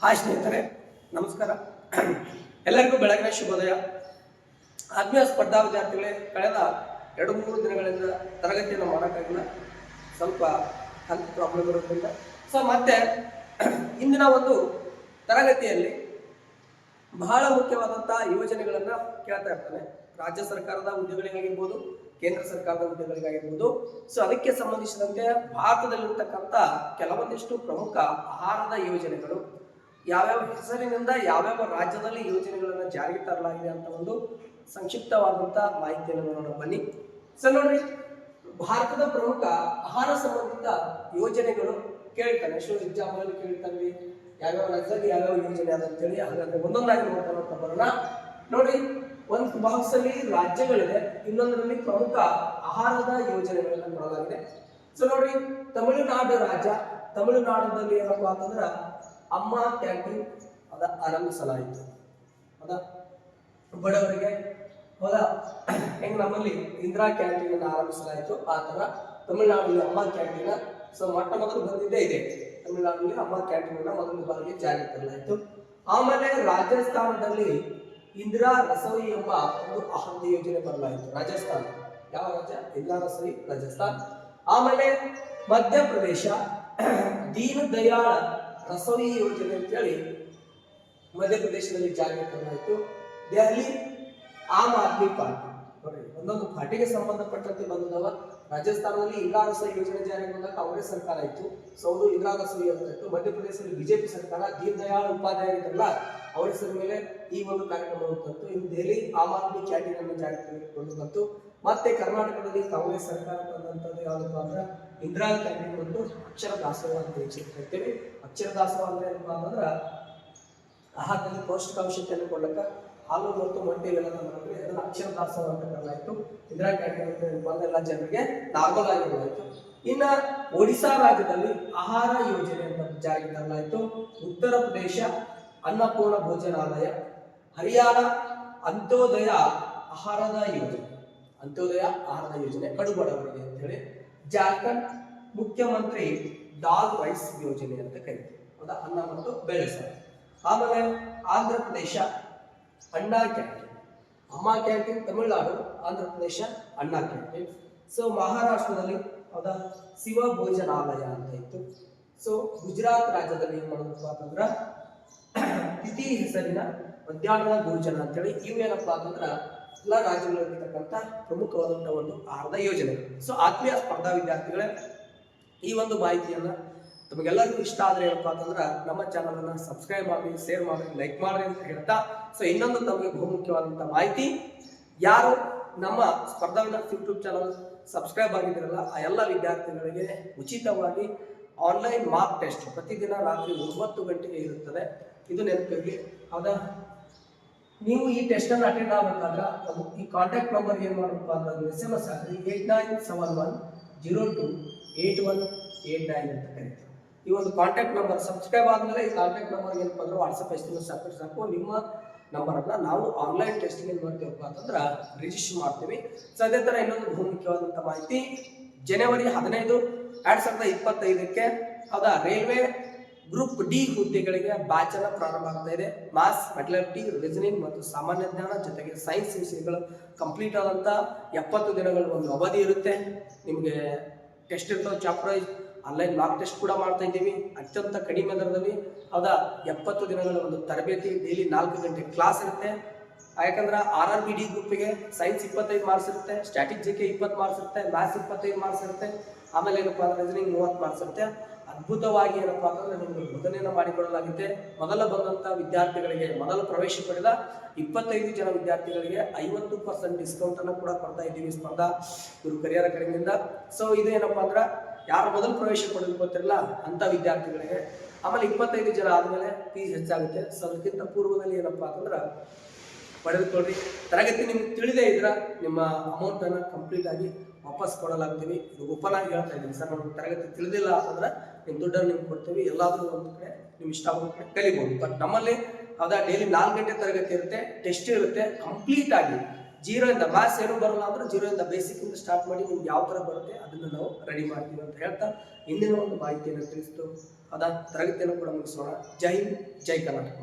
Hi ಸ್ನೇಹಿತರೆ, ನಮಸ್ಕಾರ. ಎಲ್ಲರಿಗೂ ಬೆಳಗಿನ ಶುಭೋದಯ. ಆತ್ಮೀಯ ಸ್ಪರ್ಧಾ ವಿದ್ಯಾರ್ಥಿಗಳೇ, ಕಳೆದ ಎರಡು ಮೂರು ದಿನಗಳಿಂದ ತರಗತಿಯನ್ನು ಮಾಡೋಕ್ಕಾಗಿಲ್ಲ. ಸ್ವಲ್ಪ ಹೆಲ್ತ್ ಪ್ರಾಬ್ಲಮ್ ಇರೋದ್ರಿಂದ. ಸೊ ಮತ್ತೆ ಇಂದಿನ ಒಂದು ತರಗತಿಯಲ್ಲಿ ಬಹಳ ಮುಖ್ಯವಾದಂತಹ ಯೋಜನೆಗಳನ್ನ ಕೇಳ್ತಾ ಇರ್ತಾನೆ. ರಾಜ್ಯ ಸರ್ಕಾರದ ಹುದ್ದೆಗಳಿಗಾಗಿರ್ಬೋದು, ಕೇಂದ್ರ ಸರ್ಕಾರದ ಹುದ್ದೆಗಳಿಗಾಗಿರ್ಬೋದು. ಸೊ ಅದಕ್ಕೆ ಸಂಬಂಧಿಸಿದಂತೆ ಭಾರತದಲ್ಲಿರ್ತಕ್ಕಂಥ ಕೆಲವೊಂದಿಷ್ಟು ಪ್ರಮುಖ ಆಹಾರದ ಯೋಜನೆಗಳು. ಯಾವ್ಯಾವ ಹೆಸರಿನಿಂದ ಯಾವ್ಯಾವ ರಾಜ್ಯದಲ್ಲಿ ಯೋಜನೆಗಳನ್ನು ಜಾರಿಗೆ ತರಲಾಗಿದೆ ಅಂತ ಒಂದು ಸಂಕ್ಷಿಪ್ತವಾದಂಥ ಮಾಹಿತಿಯನ್ನು ನೋಡೋಣ. ಬನ್ನಿ. ಸರ್, ನೋಡ್ರಿ, ಭಾರತದ ಪ್ರಮುಖ ಆಹಾರ ಸಂಬಂಧಿತ ಯೋಜನೆಗಳು ಕೇಳ್ತಾನೆ ಎಷ್ಟು ಎಕ್ಸಾಂಪಲ್ ಕೇಳ್ತಾನೆ ಯಾವ್ಯಾವ ರಾಜ್ಯದಲ್ಲಿ ಯಾವ್ಯಾವ ಯೋಜನೆ ಅದ ಅಂತೇಳಿ. ಹಾಗಾದ್ರೆ ಒಂದೊಂದಾಗಿ ನೋಡ್ತಾ ನೋಡ್ತಾ ಬರೋಣ. ನೋಡಿ, ಒಂದು ಬಾಕ್ಸಲ್ಲಿ ರಾಜ್ಯಗಳಿದೆ. ಇನ್ನೊಂದರಲ್ಲಿ ಪ್ರಮುಖ ಆಹಾರದ ಯೋಜನೆಗಳನ್ನು ಮಾಡಲಾಗಿದೆ ಸೊ ನೋಡಿ ತಮಿಳುನಾಡು ರಾಜ್ಯ. ತಮಿಳುನಾಡಿನಲ್ಲಿ ಏನಪ್ಪಾ ಅಂತಂದ್ರ ಅಮ್ಮ ಕ್ಯಾಂಟೀನ್ ಅದ ಆರಂಭಿಸಲಾಯಿತು ಅದ? ಬಡವರಿಗೆ ಹೌದಾ ಹೆಂಗ್ ನಮ್ಮಲ್ಲಿ ಇಂದಿರಾ ಕ್ಯಾಂಟೀನ್ ಅನ್ನು ಆರಂಭಿಸಲಾಯಿತು ಆ ತರ ತಮಿಳುನಾಡಿನಲ್ಲಿ ಅಮ್ಮ ಕ್ಯಾಂಟೀನ್. ಸೊ ಮೊಟ್ಟ ಮೊದಲು ಬಂದಿದ್ದೇ ಇದೆ. ತಮಿಳುನಾಡಿನಲ್ಲಿ ಅಮ್ಮ ಕ್ಯಾಂಟೀನ್ ಅನ್ನ ಮೊದಲ ಬಾರಿಗೆ ಜಾರಿಗೆ ತರಲಾಯಿತು. ಆಮೇಲೆ ರಾಜಸ್ಥಾನದಲ್ಲಿ ಇಂದಿರಾ ರಸೋಯಿ ಎಂಬ ಒಂದು ಆಹಾರ ಯೋಜನೆ ಬರಲಾಯಿತು. ರಾಜಸ್ಥಾನ. ಯಾವ ರಾಜ್ಯ? ಇಂದಿರಾ ರಸೋಯಿ, ರಾಜಸ್ಥಾನ. ಆಮೇಲೆ ಮಧ್ಯಪ್ರದೇಶ. ದೀನ್ ದಯಾಳ್ ರಸೋಯಿ ಯೋಜನೆ ಅಂತೇಳಿ ಮಧ್ಯಪ್ರದೇಶದಲ್ಲಿ ಜಾರಿಗೆ ತರಲಾಯಿತು ದೆಹಲಿ ಆಮ್ ಆದ್ಮಿ ಪಾರ್ಟಿ. ನೋಡಿ, ಒಂದೊಂದು ಪಾರ್ಟಿಗೆ ಸಂಬಂಧಪಟ್ಟಂತೆ ಬಂದದವ. ರಾಜಸ್ಥಾನದಲ್ಲಿ ಇಂದಿರಾ ರಸೋಯಿ ಯೋಜನೆ ಜಾರಿಗೆ ಬಂದಾಗ ಕಾಂಗ್ರೆಸ್ ಸರ್ಕಾರ ಇತ್ತು. ಸೊ ಅವರು ಇಂದಿರಾ ರಸೋಯಿ ಅಂತ ಇತ್ತು ಮಧ್ಯಪ್ರದೇಶದಲ್ಲಿ ಬಿಜೆಪಿ ಸರ್ಕಾರ ದೀನ್ ದಯಾಳ್ ಉಪಾಧ್ಯಾಯ ಇದ್ದಲ್ಲ ಅವರ ಹೆಸರ ಮೇಲೆ ಈ ಒಂದು ಕಾರ್ಯಕ್ರಮವನ್ನು ತಂತು ಇನ್ನು ದೆಹಲಿ ಆಮ್ ಆದ್ಮಿ ಕ್ಯಾಂಟೀನ್ ಅನ್ನು ಜಾರಿಗೆ ಬಂತು ಮತ್ತೆ ಕರ್ನಾಟಕದಲ್ಲಿ ಕಾಂಗ್ರೆಸ್ ಸರ್ಕಾರ ಬಂದಂಥದ್ದು ಯಾವುದಪ್ಪ ಅಂದ್ರೆ ಇಂದಿರಾ ಕ್ಯಾಂಟೀನ್ ಒಂದು ಅಕ್ಷರ ದಾಸೋಹ ಅಂತ ಹೇಳ್ತೀವಿ. ಅಕ್ಷರ ದಾಸೋಹ ಅಂದ್ರೆ ಏನಪ್ಪ ಅಂತಂದ್ರೆ ಆಹಾರದಲ್ಲಿ ಪೌಷ್ಟಿಕಾಂಶತೆಯನ್ನು ಕೊಡ್ಲಕ್ಕ ಹಾಲು ಮತ್ತು ಮೊಟ್ಟೆ ಇವೆಲ್ಲ ಮಾಡಿದ್ರೆ ಅಕ್ಷರ ದಾಸೋಹ ಅಂತ ಕರೆಯಲಾಯಿತು. ಇಂದಿರಾ ಕ್ಯಾಂಟೀನ್ ಅಂತ ಬಂದ ಎಲ್ಲ ಜನರಿಗೆ ನಾರ್ಮಲ್ ಆಗಿರಲಾಯಿತು ಇನ್ನ ಒಡಿಶಾ ರಾಜ್ಯದಲ್ಲಿ ಆಹಾರ ಯೋಜನೆ ಅಂತ ಜಾರಿಗೆ ತರಲಾಯಿತು. ಉತ್ತರ ಪ್ರದೇಶ ಅನ್ನಪೂರ್ಣ ಭೋಜನಾಲಯ, ಹರಿಯಾಣ ಅಂತ್ಯೋದಯ ಆಹಾರದ ಯೋಜನೆ. ಅಂತ್ಯೋದಯ, ಆಹಾರದ ಯೋಜನೆ ಕಡು ಬಡವರಿಗೆ ಅಂತ ಹೇಳಿ ಜಾರ್ಖಂಡ್ ಮುಖ್ಯಮಂತ್ರಿ ಡಾಲ್ ರೈಸ್ ಯೋಜನೆ ಅಂತ ಕರೀತೀವಿ ಹೌದಾ ಅನ್ನ ಮತ್ತು ಬೇಳೆ ಆಮೇಲೆ Andhra Pradesh, Anna canteen. Amma canteen Tamil Nadu, Andhra Pradesh, Anna canteen. So ಮಹಾರಾಷ್ಟ್ರದಲ್ಲಿ ಹೌದಾ ಶಿವ ಭೋಜನಾಲಯ ಅಂತ ಇತ್ತು. ಸೊ ಗುಜರಾತ್ ರಾಜ್ಯದಲ್ಲಿ ಏನ್ ಮಾಡೋದಪ್ಪ ಅಂತಂದ್ರ ತಿಥಿ ಹೆಸರಿನ ಮಧ್ಯಾಹ್ನದ ಭೋಜನ ಅಂತೇಳಿ ಇವು ಏನಪ್ಪಾ ಅಂತಂದ್ರ ಎಲ್ಲ ರಾಜ್ಯಗಳಲ್ಲಿರ್ತಕ್ಕಂಥ ಪ್ರಮುಖವಾದಂಥ ಒಂದು ಆಹಾರದ ಯೋಜನೆ. ಸೊ ಆತ್ಮೀಯ ಸ್ಪರ್ಧಾ ವಿದ್ಯಾರ್ಥಿಗಳೇ, ಈ ಒಂದು ಮಾಹಿತಿಯನ್ನು ತಮಗೆಲ್ಲರಿಗೂ ಇಷ್ಟ ಆದ್ರೆ ಏನಪ್ಪಾ ಅಂತಂದ್ರೆ ನಮ್ಮ ಚಾನಲ್ ಅನ್ನ ಸಬ್ಸ್ಕ್ರೈಬ್ ಮಾಡಿ ಶೇರ್ ಮಾಡಿ ಲೈಕ್ ಮಾಡಿ ಅಂತ ಹೇಳ್ತಾ ಸೊ ಇನ್ನೊಂದು ತಮಗೆ ಬಹುಮುಖ್ಯವಾದಂಥ ಮಾಹಿತಿ, ಯಾರು ನಮ್ಮ ಸ್ಪರ್ಧಾ ವಿದ್ಯಾರ್ಥಿ ಯೂಟ್ಯೂಬ್ ಚಾನಲ್ ಸಬ್ಸ್ಕ್ರೈಬ್ ಆಗಿದ್ದೀರಲ್ಲ, ಆ ಎಲ್ಲ ವಿದ್ಯಾರ್ಥಿಗಳಿಗೆ ಉಚಿತವಾಗಿ ಆನ್ಲೈನ್ ಮಾರ್ಕ್ ಟೆಸ್ಟ್ ಪ್ರತಿದಿನ ರಾತ್ರಿ ಒಂಬತ್ತು ಗಂಟೆಗೆ ಇರುತ್ತದೆ. ಇದು ನೆನಪಿರಲಿ. ಹೌದಾ? ನೀವು ಈ ಟೆಸ್ಟ್ ಅನ್ನು ಅಟೆಂಡ್ ಆಗಬೇಕಾದ್ರೆ ಅದು ಈ ಕಾಂಟ್ಯಾಕ್ಟ್ ನಂಬರ್ ಏನು ಮಾಡಬೇಕು ಅಂದ್ರೆ ಎಸ್ ಎಂ ಎಸ್ ಆದರೆ eight nine seven one zero two eight one eight nine ಅಂತ ಕರೀತೀವಿ. ಈ ಒಂದು ಕಾಂಟ್ಯಾಕ್ಟ್ ನಂಬರ್ ಸಬ್ಸ್ಕ್ರೈಬ್ ಆದಮೇಲೆ ಈ ಕಾಂಟ್ಯಾಕ್ಟ್ ನಂಬರ್ ಏನಪ್ಪ ಅಂದ್ರೆ ವಾಟ್ಸಪ್ ಎಷ್ಟು ಸಾಕು ಸಾಕು. ನಿಮ್ಮ ನಂಬರನ್ನು ನಾವು ಆನ್ಲೈನ್ ಟೆಸ್ಟಿಂಗ್ ಏನು ಮಾಡ್ತೀವಪ್ಪ ಅಂತಂದ್ರೆ ರಿಜಿಸ್ಟರ್ ಮಾಡ್ತೀವಿ. ಸೊ ಅದೇ ಥರ ಇನ್ನೊಂದು ಬಹುಮುಖ್ಯವಾದಂಥ ಮಾಹಿತಿ. ಜನವರಿ ಹದಿನೈದು ಎರಡು ಸಾವಿರದ ಇಪ್ಪತ್ತೈದಕ್ಕೆ ಹೌದಾ? ರೈಲ್ವೆ ಗ್ರೂಪ್ ಡಿ ಹುದ್ದೆಗಳಿಗೆ ಬ್ಯಾಚ್ ಅನ್ನ ಪ್ರಾರಂಭ ಆಗ್ತಾ ಇದೆ. ಮಾಸ್ ಮೆಟಲರ್ಟಿ ರೀಸನಿಂಗ್ ಮತ್ತು ಸಾಮಾನ್ಯ ಜ್ಞಾನ ಜೊತೆಗೆ ಸೈನ್ಸ್ ವಿಷಯಗಳು ಕಂಪ್ಲೀಟ್ ಆದಂತ ಎಪ್ಪತ್ತು ದಿನಗಳ ಒಂದು ಅವಧಿ ಇರುತ್ತೆ. ನಿಮಗೆ ಟೆಸ್ಟ್ ಇರ್ತಾವೆ chapter wise online mock test ಕೂಡ ಮಾಡ್ತಾ ಇದ್ದೀವಿ. ಅತ್ಯಂತ ಕಡಿಮೆ ದರದಲ್ಲಿ. ಹೌದಾ? ಎಪ್ಪತ್ತು ದಿನಗಳ ಒಂದು ತರಬೇತಿ ಡೈಲಿ ನಾಲ್ಕು ಗಂಟೆ ಕ್ಲಾಸ್ ಇರುತ್ತೆ. ಯಾಕಂದ್ರೆ ಆರ್ ಆರ್ ಬಿ ಡಿ ಗ್ರೂಪಿಗೆ ಸೈನ್ಸ್ ಇಪ್ಪತ್ತೈದು ಮಾರ್ಕ್ಸ್ ಇರುತ್ತೆ ಸ್ಟ್ಯಾಟಿಕ್ ಜಿ ಕೆ ಇಪ್ಪತ್ತು ಮಾರ್ಕ್ಸ್ ಇರುತ್ತೆ ಮ್ಯಾಥ್ಸ್ ಇಪ್ಪತ್ತೈದು ಮಾರ್ಕ್ಸ್ ಇರುತ್ತೆ. ಆಮೇಲೆ ಏನಪ್ಪ ಅಂದ್ರೆ ರೀಸನಿಂಗ್ ಮೂವತ್ತು ಮಾರ್ಕ್ಸ್ ಇರುತ್ತೆ. ಅದ್ಭುತವಾಗಿ ಏನಪ್ಪಾ ಅಂತಂದ್ರೆ ನಿಮಗೆ ಬೋಧನೆಯನ್ನು ಮಾಡಿಕೊಡಲಾಗುತ್ತೆ ಮೊದಲ ಬಂದಂತ ವಿದ್ಯಾರ್ಥಿಗಳಿಗೆ, ಮೊದಲು ಪ್ರವೇಶ ಪಡೆದ ಇಪ್ಪತ್ತೈದು ಜನ ವಿದ್ಯಾರ್ಥಿಗಳಿಗೆ ಐವತ್ತು ಪರ್ಸೆಂಟ್ ಡಿಸ್ಕೌಂಟ್ ಅನ್ನು ಕೂಡ ಕೊಡ್ತಾ ಇದ್ದೀವಿ ಸ್ಪರ್ಧಾ ಗುರು ಕರಿಯರ ಕಡೆಯಿಂದ. ಸೊ ಇದು ಏನಪ್ಪಾ ಅಂದ್ರೆ ಯಾರು ಮೊದಲು ಪ್ರವೇಶ ಪಡೆದು ಗೊತ್ತಿರಲ್ಲ ಅಂತ ವಿದ್ಯಾರ್ಥಿಗಳಿಗೆ. ಆಮೇಲೆ ಇಪ್ಪತ್ತೈದು ಜನ ಆದ್ಮೇಲೆ ಫೀಸ್ ಹೆಚ್ಚಾಗುತ್ತೆ. ಸೊ ಅದಕ್ಕಿಂತ ಪೂರ್ವದಲ್ಲಿ ಏನಪ್ಪಾ ಅಂತಂದ್ರೆ ಪಡೆದುಕೊಳ್ಳಿ ತರಗತಿ ನಿಮ್ಗೆ ತಿಳಿದೇ ಇದ್ರ ನಿಮ್ಮ ಅಮೌಂಟ್ ಅನ್ನ ಕಂಪ್ಲೀಟ್ ಆಗಿ ವಾಪಸ್ ಕೊಡಲಾಗ್ತೀವಿ. ಇದು ಓಪನ್ ಆಗಿ ಹೇಳ್ತಾ ಇದ್ದೀನಿ ಸರ್. ನಮ್ಗೆ ತರಗತಿ ತಿಳಿದಿಲ್ಲ ಅಂತಂದ್ರೆ ನಿಮ್ಮ ದುಡ್ಡನ್ನು ನಿಮ್ಗೆ ಕೊಡ್ತೀವಿ. ಎಲ್ಲಾದರೂ ಒಂದು ಕಡೆ ನಿಮ್ ಇಷ್ಟ ಆಗೋ ಕಡೆ ಬಟ್ ನಮ್ಮಲ್ಲಿ ಹೌದಾ ಡೈಲಿ ನಾಲ್ಕು ಗಂಟೆ ತರಗತಿ ಇರುತ್ತೆ ಟೆಸ್ಟ್ ಇರುತ್ತೆ. ಕಂಪ್ಲೀಟ್ ಆಗಿ ಜೀರೋ ಇಂದ ಮ್ಯಾಥ್ಸ್ ಏನು ಬರಲ್ಲ ಅಂದ್ರೆ ಜೀರೋ ಇಂದ ಬೇಸಿಕ್ ಇಂದ ಸ್ಟಾರ್ಟ್ ಮಾಡಿ ನಿಮ್ಗೆ ಯಾವ ತರ ಬರುತ್ತೆ ಅದನ್ನ ನಾವು ರೆಡಿ ಮಾಡ್ತೀವಿ ಅಂತ ಹೇಳ್ತಾ ಇಂದಿನ ಒಂದು ಮಾಹಿತಿಯನ್ನು ತಿಳಿಸ್ತು. ಅದ ತರಗತಿಯನ್ನು ಕೂಡ ಮುಗಿಸೋಣ. ಜೈ ಹಿಂದ್, ಜೈ ಕರ್ನಾಟಕ